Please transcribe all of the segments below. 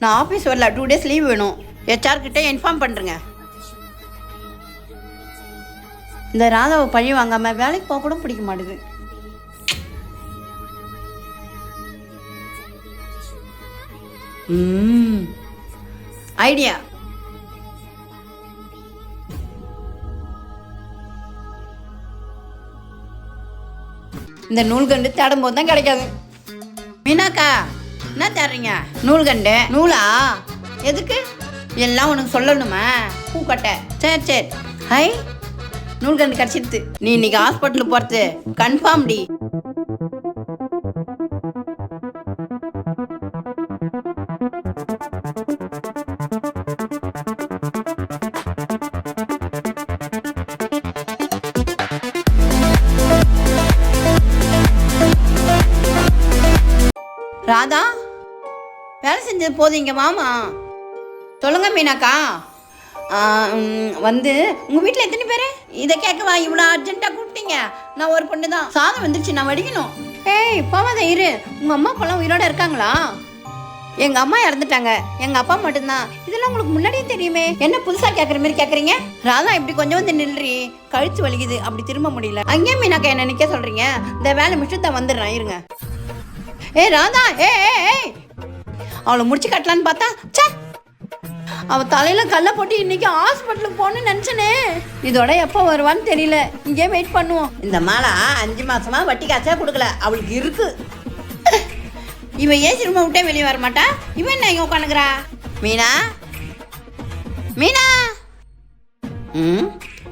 நான் ஆஃபீஸ் வரல. Two days leave வேணும். ஹெச்ஆர் கிட்ட இன்ஃபார்ம் பண்ணுறேங்க இந்த ராதாவை பழி வாங்காமல் வேலைக்கு போக கூட பிடிக்க மாட்டேது. ம். ஐடியா இந்த நூல்கண்டு தேடும் போது தான் கிடைக்காது. மீனாக்கா. என்ன தர்றீங்க நூல்கண்டு நூலா? எதுக்கு? எல்லாம் உனக்கு சொல்லணுமா. பூக்கட்டை சரி சரி. ஹை. நூல்கண்டு கிடச்சிடுது நீ இன்னைக்கு ஹாஸ்பிட்டலுக்கு போகிறது கன்ஃபார்ம் டி. ராதா? வேலை செஞ்சது போதும் இங்கே வாமா சொல்லுங்க மீனாக்கா. வந்து உங்கள் வீட்டில் எத்தனை பேர்? இதை கேட்கவா இவ்வளோ அர்ஜென்ட்டாக கூப்பிட்டீங்க. நான் ஒரு பொண்ணு தான் சாதம் வந்துருச்சு நான் வடிக்கணும். ஏய் போவாத இரு. உங்கள் அம்மா அப்பெல்லாம் உயிரோட இருக்காங்களா? எங்கள் அம்மா இறந்துட்டாங்க. எங்கள் அப்பா மட்டும்தான். இதெல்லாம் உங்களுக்கு முன்னாடியே தெரியுமே. என்ன புதுசாக கேட்குற மாதிரி கேட்குறீங்க ராதா இப்படி கொஞ்சம் வந்து நில்றி. கழுத்து வலிக்குது. அப்படி திரும்ப முடியல. அங்கேயே மீனாக்கா என்ன நிற்க சொல்கிறீங்க இந்த வேலை மிஷத்தை வந்துடுறேன் இருங்க. ஏ ராதா ஏ ஏ ஏய். அவளை முடிச்சு கட்டலான்னு பார்த்தா ச்சே! அவ தலையில கல்ல போட்டு இன்னைக்கு ஹாஸ்பிட்டலுக்கு போகணும்னு நினைச்சனே. இதோட எப்போ வருவான்னு தெரியல. இங்கே வெயிட் பண்ணுவோம். இந்த மாலா அஞ்சு மாசமா வட்டி காசா கொடுக்கல. அவளுக்கு இருக்கு. இவ ஏன் திரும்ப விட்டே வெளியே வர மாட்டா? இவன் என்ன இங்க உட்காந்துக்கிறா மீனா? மீனா? ம்?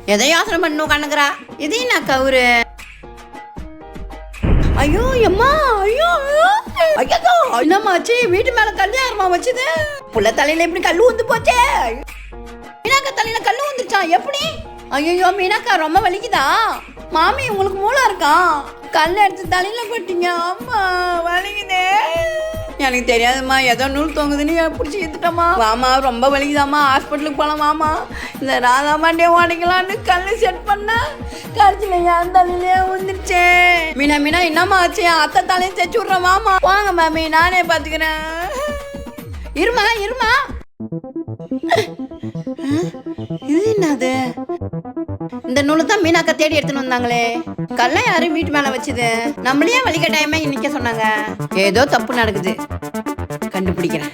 எதை யோசனை பண்ணு உட்காந்துக்கிறா இதையும் நான் கவுரு? ஐயோ எம்மா ஐயோ! ஐயோ என்னம்மாச்சு வீட்டு மேல கல் யாருமா வச்சது? புள்ள தலையில எப்படி கல்லு வந்து போச்சே? மீனாக்கா தலையில கல்லு வந்துருச்சான் எப்படி? ஐயோ மீனாக்கா ரொம்ப வலிக்குதா? மாமி உங்களுக்கு மூளை இருக்கா? கல் எடுத்து தலையில போட்டீங்க. அம்மா வலிக்குதே. எனக்கு தெரியாதும்மா. ஏதோ நூல் தொங்குதுன்னு பிடிச்சி எடுத்துட்டோமா வாமா ரொம்ப வலிக்குதாம்மா. ஹாஸ்பிட்டலுக்கு போகலாம் வாமா இந்த ராதாமாண்டே உடைக்கலான்னு கல் செட் பண்ணா கடைசியில் என் தலையிலே வந்துருச்சே மீனா மீனா என்னம்மா ஆச்சு? என் அத்தை தலையை தைச்சு விட்றேன் வாமா வாங்க மாமி நானே பார்த்துக்கிறேன். இருமா இருமா. இந்த நூலு தான் மீனாக்கா தேடி எடுத்துன்னு வந்தாங்களே. கல்ல யாரும் வீட்டு மேல வச்சுது? நம்மளையே வழிகட்டாயமே இன்னைக்கு சொன்னாங்க. ஏதோ தப்பு நடக்குது. கண்டுபிடிக்கிறேன்.